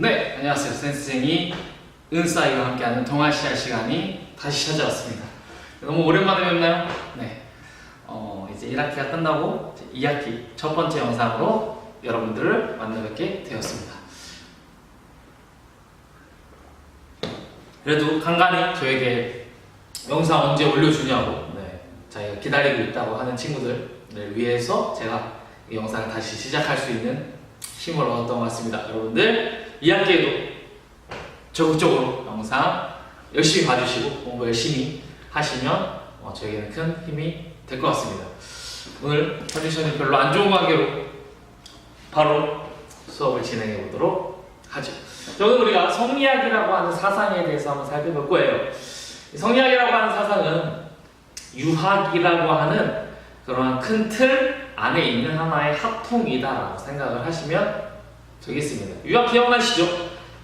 네, 안녕하세요. 센스쟁이 은사이와 함께하는 동아시아 시간이 다시 찾아왔습니다. 너무 오랜만에 뵙나요? 네. 어, 이제 1학기가 끝나고 이제 2학기 첫 번째 영상으로 여러분들을 만나 뵙게 되었습니다. 그래도 간간히 저에게 영상 언제 올려주냐고 네, 자기가 기다리고 있다고 하는 친구들을 위해서 제가 이 영상을 다시 시작할 수 있는 힘을 얻었던 것 같습니다. 여러분들 2학기에도 적극적으로 영상 열심히 봐주시고 공부 열심히 하시면 어, 저에게는 큰 힘이 될 것 같습니다. 오늘 컨디션이 별로 안 좋은 관계로 바로 수업을 진행해 보도록 하죠. 저는 우리가 성리학이라고 하는 사상에 대해서 한번 살펴볼 거예요. 이 성리학이라고 하는 사상은 유학이라고 하는 그러한 큰 틀 안에 있는 하나의 학풍이다라고 생각을 하시면 되겠습니다. 유학 기억나시죠?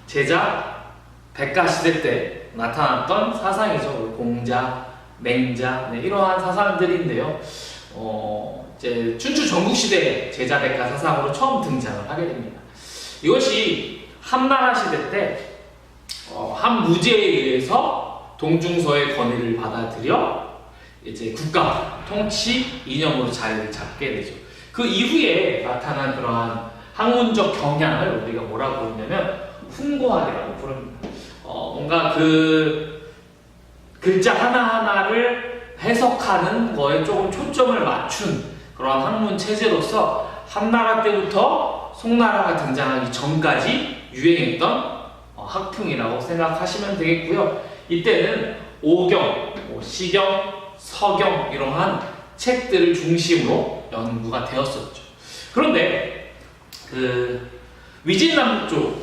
제자 백가 시대 때 나타났던 사상이죠. 그 공자, 맹자 네, 이러한 사상들인데요. 어, 이제 춘추 전국 시대 제자 백가 사상으로 처음 등장을 하게 됩니다. 이것이 한나라 시대 때 어, 한 무제에 의해서 동중서의 권위를 받아들여 이제 국가 통치 이념으로 자리를 잡게 되죠. 그 이후에 나타난 그러한 학문적 경향을 우리가 뭐라고 부르냐면 훈고학이라고 부릅니다. 어, 뭔가 그 글자 하나하나를 해석하는 거에 조금 초점을 맞춘 그러한 학문 체제로서 한나라 때부터 송나라가 등장하기 전까지 유행했던 어, 학풍이라고 생각하시면 되겠고요. 이때는 오경, 뭐 시경, 서경 이러한 책들을 중심으로 연구가 되었었죠. 그런데 그 위진남 쪽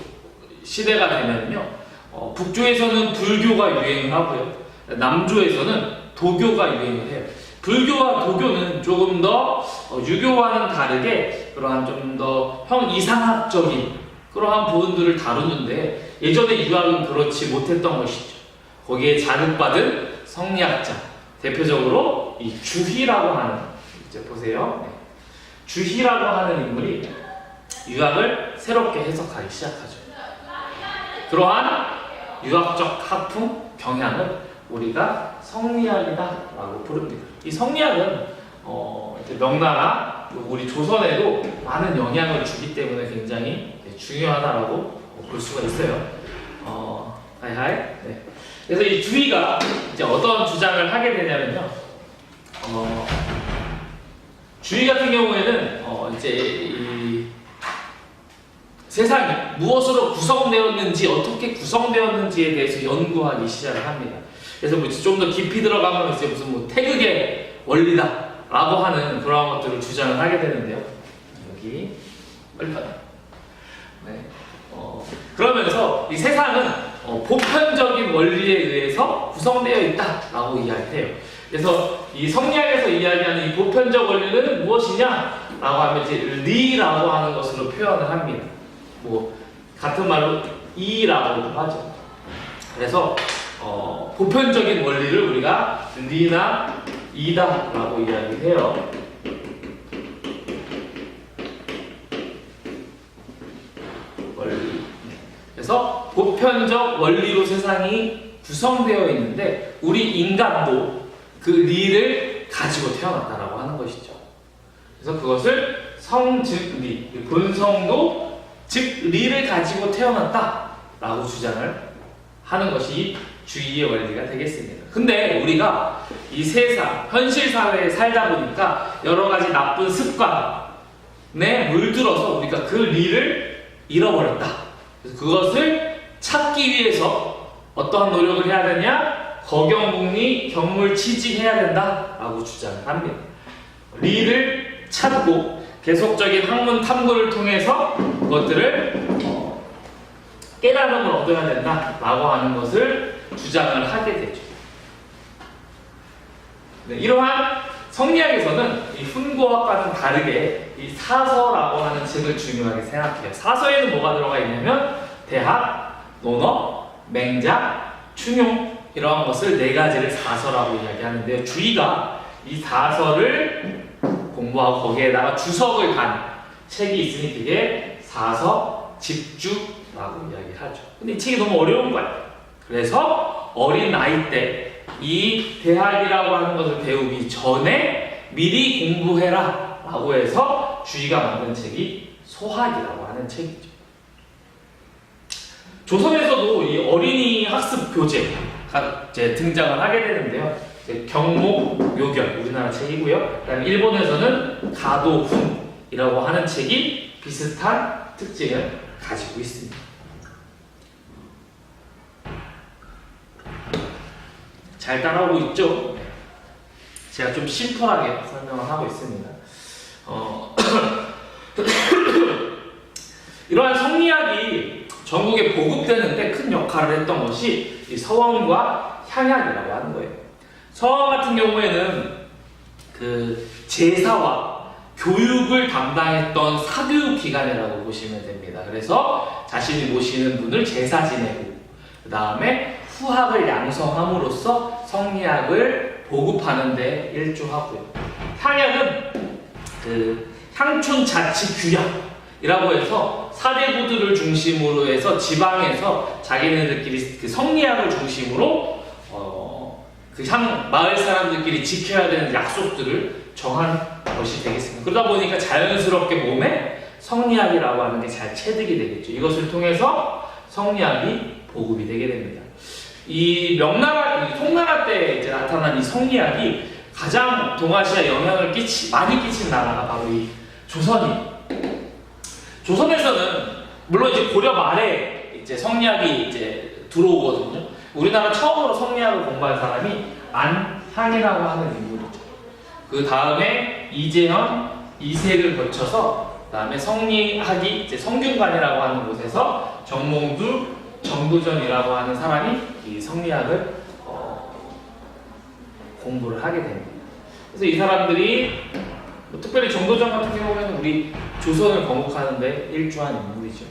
시대가 되면요, 어, 북조에서는 불교가 유행을 하고요, 남조에서는 도교가 유행을 해요. 불교와 도교는 조금 더 어, 유교와는 다르게 그러한 좀 더 형 이상학적인 그러한 부분들을 다루는데 예전에 유학은 그렇지 못했던 것이죠. 거기에 자극받은 성리학자 대표적으로 이 주희라고 하는 이제 보세요. 네. 주희라고 하는 인물이 유학을 새롭게 해석하기 시작하죠. 그러한 유학적 학풍 경향을 우리가 성리학이다라고 부릅니다. 이 성리학은 어, 명나라 우리 조선에도 많은 영향을 주기 때문에 굉장히 중요하다라고 볼 수가 있어요. 어, 하이하이. 네. 그래서 이 주의가 이제 어떤 주장을 하게 되냐면요. 어, 주의 같은 경우에는 어, 이제 이 세상이 무엇으로 구성되었는지 어떻게 구성되었는지에 대해서 연구하기 시작을 합니다. 그래서 뭐 좀더 깊이 들어가면 이제 무슨 뭐 태극의 원리다라고 하는 그러한 것들을 주장을 하게 되는데요. 여기 빨리빨리. 네. 어, 그러면서 이 세상은 어, 보편적인 원리에 의해서 구성되어 있다라고 이야기해요. 그래서 이 성리학에서 이야기하는 이 보편적 원리는 무엇이냐라고 하면 이제 리라고 하는 것으로 표현을 합니다. 뭐 같은 말로 이라고도 하죠. 그래서 어, 보편적인 원리를 우리가 리나 이다라고 이야기해요. 그래서 보편적 원리로 세상이 구성되어 있는데 우리 인간도 그 리를 가지고 태어났다라고 하는 것이죠. 그래서 그것을 성즉리, 그 본성도 즉 리를 가지고 태어났다라고 주장을 하는 것이 주의의 원리가 되겠습니다. 근데 우리가 이 세상, 현실 사회에 살다 보니까 여러 가지 나쁜 습관에 물들어서 우리가 그 리를 잃어버렸다. 그래서 그것을 찾기 위해서 어떠한 노력을 해야 되냐? 거경국리 경물 취직해야 된다라고 주장을 합니다. 리를 찾고 계속적인 학문 탐구를 통해서 그것들을 어, 깨달음을 얻어야 된다라고 하는 것을 주장을 하게 되죠. 네, 이러한 성리학에서는 이 훈고학과는 다르게 이 사서라고 하는 책을 중요하게 생각해요. 사서에는 뭐가 들어가 있냐면 대학, 논어, 맹자, 충용 이러한 것을 네 가지를 사서라고 이야기하는데요. 주의가 이 사서를 공부하고 거기에다가 주석을 단 책이 있으니 그게 사서 집주라고 이야기하죠. 근데 이 책이 너무 어려운 거야. 그래서 어린 나이 때 이 대학이라고 하는 것을 배우기 전에 미리 공부해라 라고 해서 주의가 만든 책이 소학이라고 하는 책이죠. 조선에서도 이 어린이 학습 교재가 이제 등장을 하게 되는데요. 이제 경목 요결 우리나라 책이고요. 그다음 일본에서는 가도훈이라고 하는 책이 비슷한 특징을 가지고 있습니다. 잘 따라오고 있죠? 제가 좀 심플하게 설명을 하고 있습니다. 어, 이러한 성리학이 전국에 보급되는데 큰 역할을 했던 것이 이 서원과 향약이라고 하는 거예요. 서원 같은 경우에는 그 제사와 교육을 담당했던 사교육 기관이라고 보시면 됩니다. 그래서 자신이 모시는 분을 제사 지내고 그 다음에 후학을 양성함으로써 성리학을 보급하는 데 일조하고요. 향약은 그 향촌 자치 규약 이라고 해서 사대부들을 중심으로 해서 지방에서 자기네들끼리 그 성리학을 중심으로 어, 그 향, 마을 사람들끼리 지켜야 되는 약속들을 정한 것이 되겠습니다. 그러다 보니까 자연스럽게 몸에 성리학이라고 하는 게 잘 체득이 되겠죠. 이것을 통해서 성리학이 보급이 되게 됩니다. 이 명나라, 이 송나라 때 이제 나타난 이 성리학이 가장 동아시아에 영향을 끼치, 많이 끼친 나라가 바로 이 조선이. 조선에서는 물론 이제 고려 말에 이제 성리학이 이제 들어오거든요. 우리나라 처음으로 성리학을 공부한 사람이 안향이라고 하는 인물이죠. 그 다음에 이재현, 이색을 거쳐서 그다음에 성리학이 이제 성균관이라고 하는 곳에서 정몽두, 정도전이라고 하는 사람이 이 성리학을 어, 공부를 하게 됩니다. 그래서 이 사람들이 뭐 특별히 정도전 같은 경우에는 우리 조선을 건국하는데 일조한 인물이죠.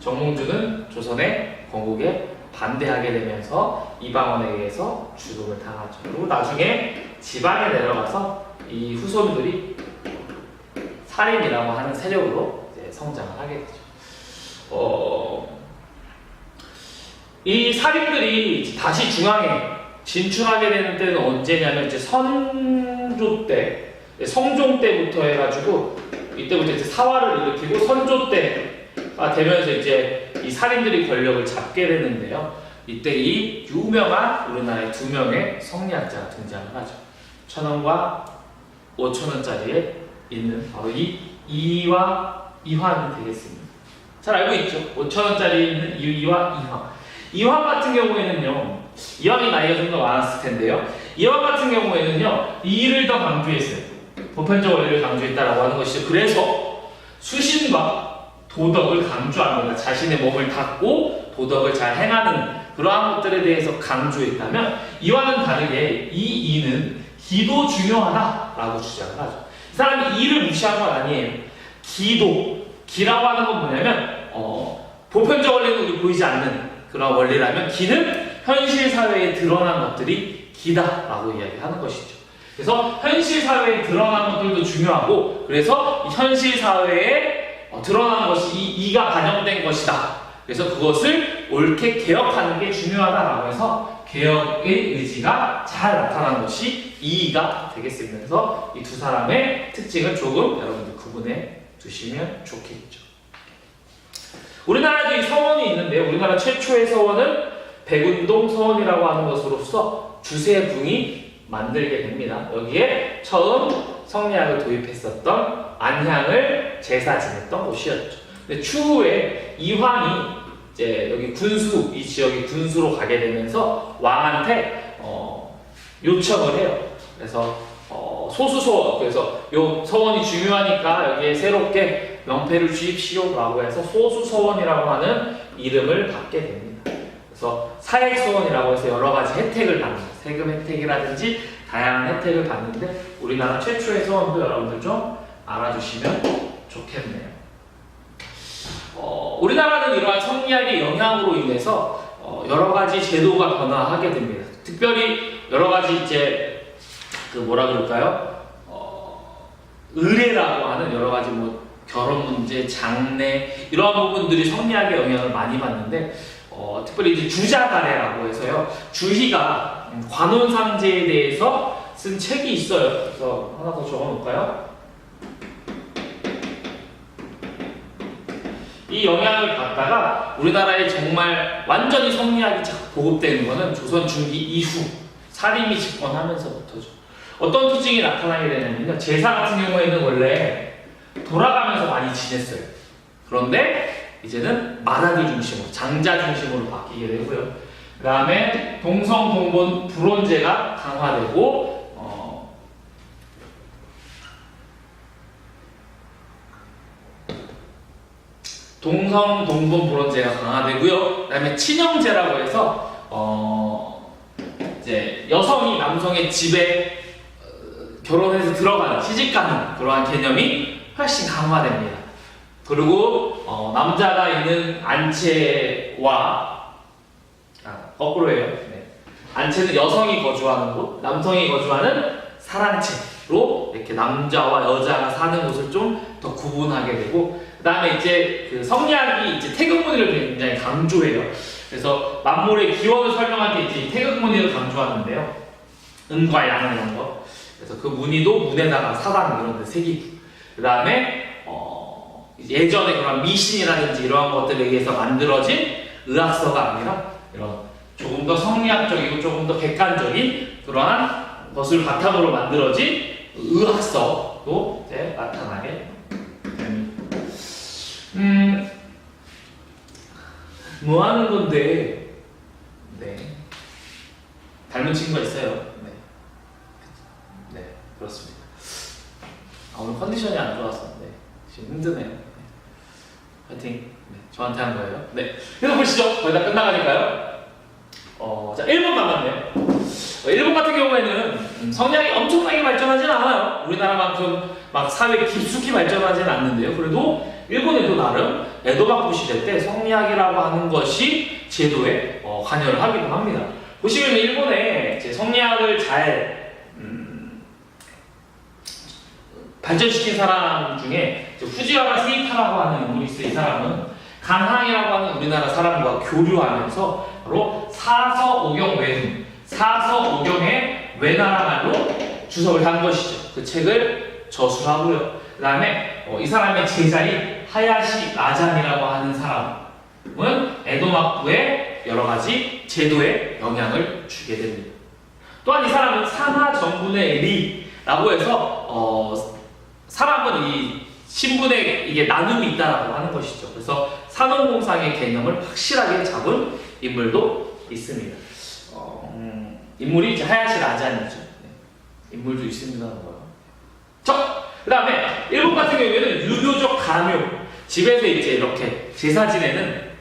정몽주는 조선의 건국에 반대하게 되면서 이방원에 의해서 죽음을 당하죠. 그리고 나중에 지방에 내려가서 이 후손들이 살인이라고 하는 세력으로 성장을 하게 되죠. 어, 이 살인들이 다시 중앙에 진출하게 되는 때는 언제냐면 이제 선조 때, 성종 때부터 해가지고 이때부터 이제 사화를 일으키고 선조 때가 되면서 이제 이 살인들이 권력을 잡게 되는데요. 이때 이 유명한 우리나라의 두 명의 성리학자가 등장을 하죠. 천 원과 오천 원짜리에 있는 바로 이 이와 이환이 되겠습니다. 잘 알고 있죠? 5천 원짜리 있는 이와 이환. 이환 같은 경우에는요, 이환이 나이가 좀 더 많았을 텐데요. 이환 같은 경우에는요, 이를 더 강조했어요. 보편적 원리를 강조했다라고 하는 것이죠. 그래서 수신과 도덕을 강조합니다. 자신의 몸을 닦고 도덕을 잘 행하는 그러한 것들에 대해서 강조했다면 이와는 다르게 이 이는 기도 중요하다라고 주장을 하죠. 이 사람이 이를 무시한 건 아니에요. 기도, 기라고 하는 건 뭐냐면 어, 보편적 원리는 우리 보이지 않는 그런 원리라면 기는 현실 사회에 드러난 것들이 기다라고 이야기하는 것이죠. 그래서 현실 사회에 드러난 것들도 중요하고 그래서 이 현실 사회에 어, 드러난 것이 이 이가 반영된 것이다. 그래서 그것을 옳게 개혁하는 게 중요하다라고 해서 개혁의 의지가 잘 나타난 것이 이의가 되겠습니다. 그래서 이 두 사람의 특징을 조금 여러분들 구분해 두시면 좋겠죠. 우리나라에도 이 서원이 있는데 우리나라 최초의 서원은 백운동 서원이라고 하는 것으로서 주세붕이 만들게 됩니다. 여기에 처음 성리학을 도입했었던 안향을 제사 지냈던 곳이었죠. 근데 추후에 이황이 이제 여기 군수 이 지역이 군수로 가게 되면서 왕한테 어, 요청을 해요. 그래서 어, 소수서원 그래서 요 서원이 중요하니까 여기에 새롭게 명패를 주십시오라고 해서 소수서원이라고 하는 이름을 받게 됩니다. 그래서 사액서원이라고 해서 여러 가지 혜택을 받는 세금 혜택이라든지 다양한 혜택을 받는데 우리나라 최초의 서원도 여러분들 좀 알아주시면 좋겠네요. 어, 우리나라는 이러한 성리학의 영향으로 인해서 어, 여러 가지 제도가 변화하게 됩니다. 특별히 여러 가지 이제 그 뭐라 그럴까요? 어, 의례라고 하는 여러 가지 뭐 결혼 문제, 장래 이러한 부분들이 성리학의 영향을 많이 받는데 어, 특별히 이제 주자가래라고 해서요 주희가 음, 관혼상제에 대해서 쓴 책이 있어요. 그래서 하나 더 적어놓을까요? 이 영향을 받다가 우리나라에 정말 완전히 성리학이 착 보급되는 거는 조선 중기 이후 사림이 집권하면서부터죠. 어떤 특징이 나타나게 되냐면요. 제사 같은 경우에는 원래 돌아가면서 많이 지냈어요. 그런데 이제는 마라기 중심으로, 장자 중심으로 바뀌게 되고요. 그 다음에 동성, 동본, 불혼제가 강화되고, 어, 동성, 동본, 불혼제가 강화되고요. 그 다음에 친형제라고 해서, 어, 이제 여성이 남성의 집에 어, 결혼해서 들어가는, 시집가는 그러한 개념이 훨씬 강화됩니다. 그리고 어, 남자가 있는 안채와 아, 거꾸로예요. 네. 안채는 여성이 거주하는 곳, 남성이 거주하는 사랑채로 이렇게 남자와 여자가 사는 곳을 좀 더 구분하게 되고 그다음에 이제 그 성리학이 이제 태극무늬를 굉장히 강조해요. 그래서 만물의 기원을 설명할 때 이제 태극무늬를 강조하는데요. 은과 양 이런 거. 그래서 그 무늬도 문에다가 사당 이런 데 새기고 그다음에 어, 예전에 그런 미신이라든지 이러한 것들에 의해서 만들어진 의학서가 아니라 이런 조금 더 성리학적이고 조금 더 객관적인 그러한 것을 바탕으로 만들어진 의학서도 이제 나타나게 됩니다. 음, 뭐 하는 건데? 네. 닮은 친구가 있어요. 네, 저한테 한 거예요. 네. 그래서 보시죠. 거의 다 끝나가니까요. 어, 자, 1번 남았네요. 어, 일본 같은 경우에는 음, 성향이 엄청나게 발전하진 않아요. 우리나라만큼 막 사회 깊숙이 발전하진 않는데요. 그래도 일본에도 나름 에도마쿠 시대 때 성리학이라고 하는 것이 제도에 어, 관여를 하기도 합니다. 보시면 일본에 이제 성리학을 잘 음, 발전시킨 사람 중에 후지와라 세이타라고 하는 인물이 있어요. 이 사람은 간항이라고 하는 우리나라 사람과 교류하면서 바로 사서오경 외훈, 사서오경의 외나라 말로 주석을 한 것이죠. 그 책을 저술하고요. 그 다음에 이 사람의 제자인 하야시 라잔이라고 하는 사람은 에도마쿠의 여러 가지 제도에 영향을 주게 됩니다. 또한 이 사람은 산하 정분의 리라고 해서 어, 사람은 이 신분의 이게 나눔이 있다라고 하는 것이죠. 그래서 산업공상의 개념을 확실하게 잡은 인물도 있습니다. 어, 음, 인물이 이제 하야시 라잔이죠. 네. 인물도 있습니다. 자, 그 다음에 일본 같은 경우에는 유교적 가묘. 집에서 이제 이렇게 제사 지내는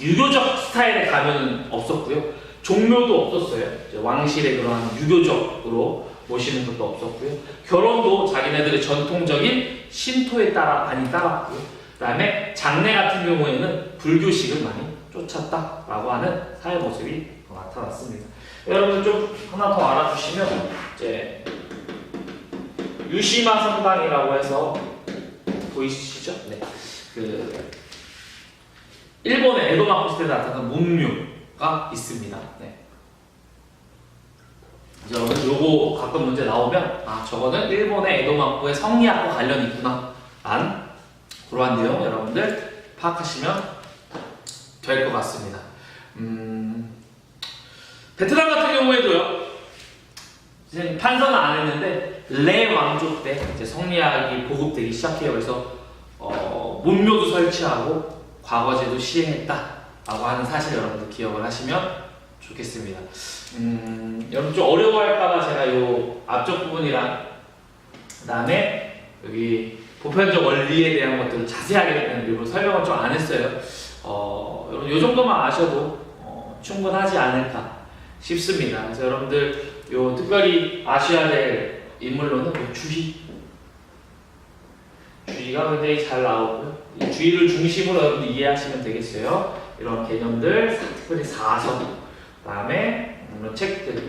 유교적 스타일의 가묘는 없었고요. 종묘도 없었어요. 왕실의 그러한 유교적으로 모시는 것도 없었고요. 결혼도 자기네들의 전통적인 신토에 따라 많이 따랐고요. 그 다음에 장례 같은 경우에는 불교식을 많이 쫓았다라고 하는 사회 모습이 나타났습니다. 여러분들 좀 하나 더 알아주시면 이제 유시마 성당이라고 해서 보이시죠? 네. 그 일본의 에도마쿠 시대에 나타난 문묘가 있습니다. 네. 여러분 요거 가끔 문제 나오면 아 저거는 일본의 에도마쿠의 성리학과 관련이 있구나 안 그러한 내용 여러분들 파악하시면 될 것 같습니다. 음, 베트남 같은 경우에도요. 이제 판서는 안 했는데 레 왕조 때 이제 성리학이 보급되기 시작해요. 그래서 어, 문묘도 설치하고 과거제도 시행했다라고 하는 사실 여러분들 기억을 하시면 좋겠습니다. 음, 여러분 좀 어려워할까봐 제가 요 앞쪽 부분이랑 그다음에 여기 보편적 원리에 대한 것들을 자세하게 일부러 설명을 좀 안 했어요. 어, 여러분 요 정도만 아셔도 어, 충분하지 않을까 싶습니다. 그래서 여러분들 요 특별히 아셔야 될 인물로는 요 주희 주의가 굉장히 잘 나오고요. 이 주의를 중심으로 여러분들 이해하시면 되겠어요. 이런 개념들, 특별히 사선, 그다음에 이런 책들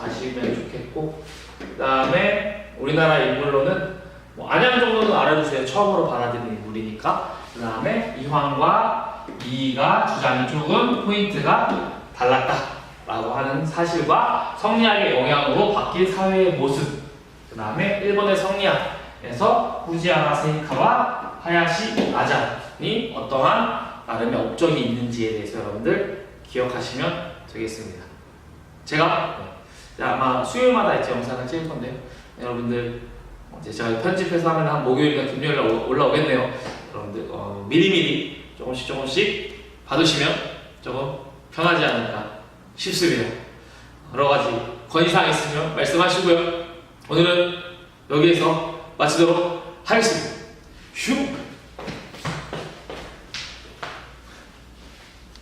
아시면 좋겠고, 그다음에 우리나라 인물로는 뭐 안양 정도는 알아두세요. 처음으로 받아들이는 인물이니까. 그 다음에 이황과 이가 주장이 조금 포인트가 달랐다 라고 하는 사실과 성리학의 영향으로 바뀐 사회의 모습. 그 다음에 일본의 성리학에서 후지야마 세이카와 하야시 아잔이 어떠한 나름의 업적이 있는지에 대해서 여러분들 기억하시면 되겠습니다. 제가 네, 아마 수요일마다 이제 영상을 찍을 건데요. 여러분들 이제 제가 편집해서 하면 한 목요일이나 금요일에 올라오겠네요. 여러분들 어, 미리미리 조금씩 조금씩 받으시면 조금 편하지 않을까 싶습니다. 여러 가지 건의사항 있으면 말씀하시고요. 오늘은 여기에서 마치도록 하겠습니다. 휴!